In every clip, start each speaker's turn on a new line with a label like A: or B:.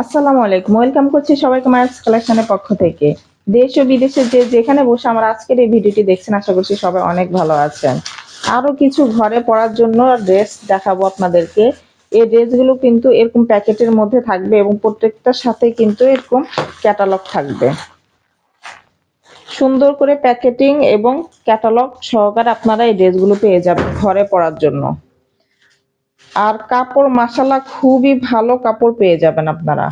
A: আসসালামু আলাইকুম। ওয়েলকাম করছি সবাইকে মায়ার্স কালেকশনের পক্ষ থেকে। দেশ ও বিদেশে যে যেখানে বসে আমার আজকের এই ভিডিওটি দেখছেন, আশা করছি সবাই অনেক ভালো আছেন। আরও কিছু ঘরে পরার জন্য ড্রেস দেখাবো আপনাদেরকে। এই ড্রেসগুলো কিন্তু এরকম প্যাকেটের মধ্যে থাকবে এবং প্রত্যেকটার সাথে কিন্তু এরকম ক্যাটালগ থাকবে। সুন্দর করে প্যাকেটিং এবং ক্যাটালগ সহকারে আপনারা এই ড্রেসগুলো পেয়ে যাবেন ঘরে পরার জন্য। আর কাপড় মাসালা খুবই ভালো কাপড় পেয়ে যাবেন আপনারা।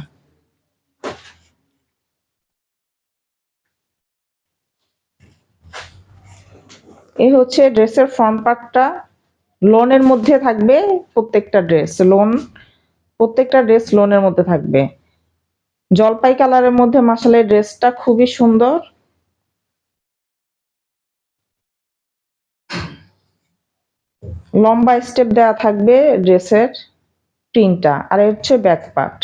A: এ হচ্ছে ড্রেসের ফ্রন্ট পার্টটা লোনের মধ্যে থাকবে প্রত্যেকটা ড্রেস, লোন, প্রত্যেকটা ড্রেস লোনের মধ্যে থাকবে। জলপাই কালারের মধ্যে মাসালের ড্রেসটা খুবই সুন্দর। লম্বা স্টেপ দেওয়া থাকবে ড্রেসের প্রিন্টটা আর হচ্ছে ব্যাক পার্ট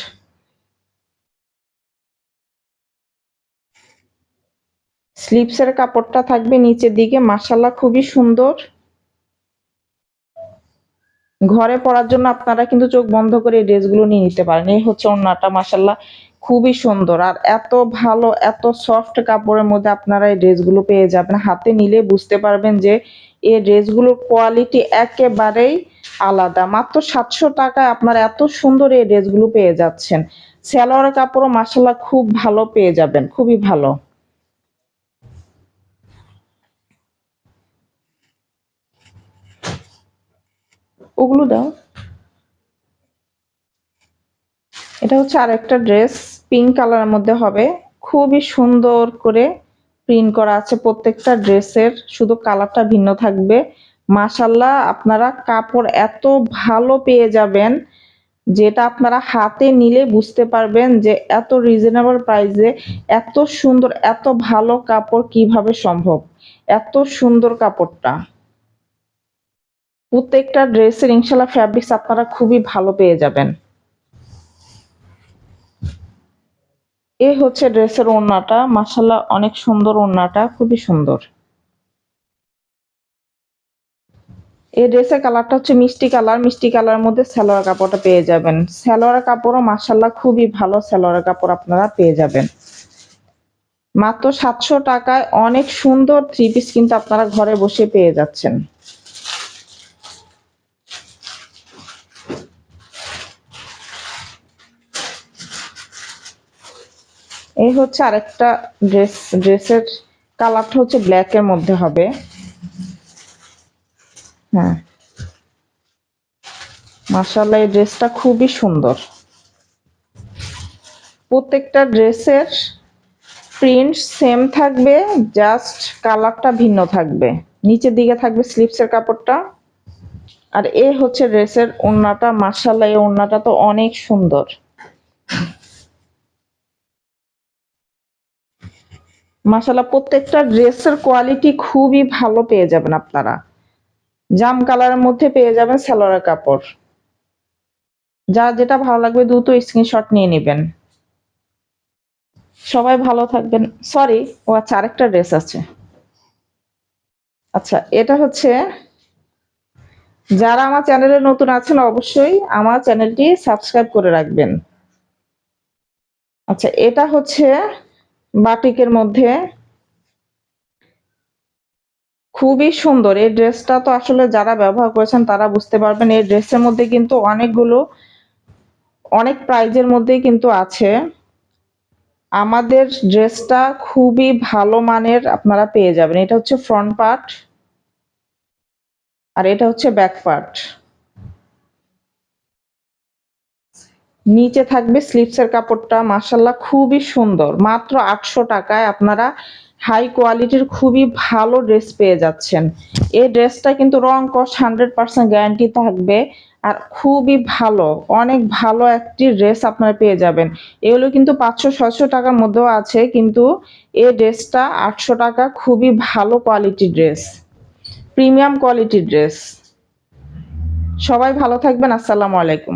A: স্লিপসের কাপড়টা থাকবে নিচের দিকে মাসাল্লা খুবই সুন্দর। ঘরে পরার জন্য আপনারা কিন্তু চোখ বন্ধ করে এই ড্রেসগুলো নিয়ে নিতে পারেন। এই হচ্ছে ওন্নাটা মাসাল্লাহ খুবই সুন্দর। আর এত ভালো, এত সফট কাপড়ের মধ্যে আপনারা এই ড্রেসগুলো পেয়ে যাবেন। হাতে নিলে বুঝতে পারবেন যে এই ড্রেসগুলোর কোয়ালিটি একেবারেই আলাদা। মাত্র সাতশো টাকায় আপনারা এত সুন্দর এই ড্রেসগুলো পেয়ে যাচ্ছেন। সালোয়ার কাপড়ও মাসাল্লাহ খুব ভালো পেয়ে যাবেন, খুবই ভালো। ওগুলো দাও। এটা হচ্ছে আরেকটা ড্রেস, পিঙ্ক কালারের মধ্যে হবে। খুবই সুন্দর করে প্রিন্ট করা আছে প্রত্যেকটা ড্রেসের, শুধু কালারটা ভিন্ন থাকবে। মাসাল্লাহ আপনারা কাপড় এত ভালো পেয়ে যাবেন, যেটা আপনারা হাতে নিলে বুঝতে পারবেন যে এত রিজনেবল প্রাইসে এত সুন্দর, এত ভালো কাপড় কীভাবে সম্ভব। এত সুন্দর কাপড়টা। প্রত্যেকটা ড্রেসের ইনশাল্লাহ ফ্যাব্রিক্স আপনারা খুবই ভালো পেয়ে যাবেন। এ হচ্ছে ড্রেসের ওড়নাটা। মাসাল্লাহ অনেক সুন্দর ওড়নাটা, খুবই সুন্দর। এই ড্রেসের কালারটা হচ্ছে মিষ্টি কালার। মিষ্টি কালার মধ্যে সালোয়ার কাপড়টা পেয়ে যাবেন। সালোয়ার কাপড়ও মাসাল্লাহ খুবই ভালো সালোয়ার কাপড় আপনারা পেয়ে যাবেন। মাত্র সাতশো টাকায় অনেক সুন্দর থ্রি পিস কিন্তু আপনারা ঘরে বসে পেয়ে যাচ্ছেন। এই হচ্ছে আরেকটা ড্রেস ড্রেসের কালারটা হচ্ছে ব্ল্যাক এর মধ্যে হবে। হ্যাঁ। মার্শাল্লাহ এই ড্রেসটা খুবই সুন্দর। প্রত্যেকটা ড্রেসের প্রিন্ট সেম থাকবে জাস্ট কালারটা ভিন্ন থাকবে। নিচের দিকে থাকবে স্লিপসের কাপড়টা। আর এ হচ্ছে ড্রেসের ওড়নাটা মার্শাল্লাহ এই ওড়নাটা তো অনেক সুন্দর। মাসাল্লাহ প্রত্যেকটা ড্রেসের কোয়ালিটি খুবই ভালো পেয়ে যাবেন আপনারা। জাম কালারের মধ্যে পেয়ে যাবেন সালোয়ার কাপড়। যা যেটা ভালো লাগবে দ্রুত স্ক্রিনশট নিয়ে নেবেন। সবাই ভালো থাকবেন। সরি ও আচ্ছা আরেকটা ড্রেস আছে। আচ্ছা এটা হচ্ছে, যারা আমার চ্যানেলে নতুন আছেন অবশ্যই আমার চ্যানেলটি সাবস্ক্রাইব করে রাখবেন। আচ্ছা এটা হচ্ছে বাটিকের মধ্যে। খুবই সুন্দর। এই ড্রেসটা তো আসলে যারা ব্যবহার করেছেন তারা বুঝতে পারবেন, এই ড্রেসের মধ্যে কিন্তু অনেকগুলো, অনেক প্রাইজের মধ্যেই কিন্তু আছে। আমাদের ড্রেসটা খুবই ভালো মানের আপনারা পেয়ে যাবেন। এটা হচ্ছে ফ্রন্ট পার্ট আর এটা হচ্ছে ব্যাক পার্ট। নিচে থাকবে স্লিপসের কাপড়টা মাসাল্লাহ খুবই সুন্দর। মাত্র আটশো টাকায় আপনারা হাই কোয়ালিটির খুবই ভালো ড্রেস পেয়ে যাচ্ছেন। এই ড্রেসটা কিন্তু রং কস হান্ড্রেড পার্সেন্ট গ্যারান্টি থাকবে আর খুবই ভালো, অনেক ভালো একটি ড্রেস আপনারা পেয়ে যাবেন। এগুলো কিন্তু পাঁচশো ছশো টাকার মধ্যেও আছে, কিন্তু এই ড্রেসটা আটশো টাকা খুবই ভালো কোয়ালিটির ড্রেস, প্রিমিয়াম কোয়ালিটির ড্রেস। সবাই ভালো থাকবেন, আসসালামু আলাইকুম।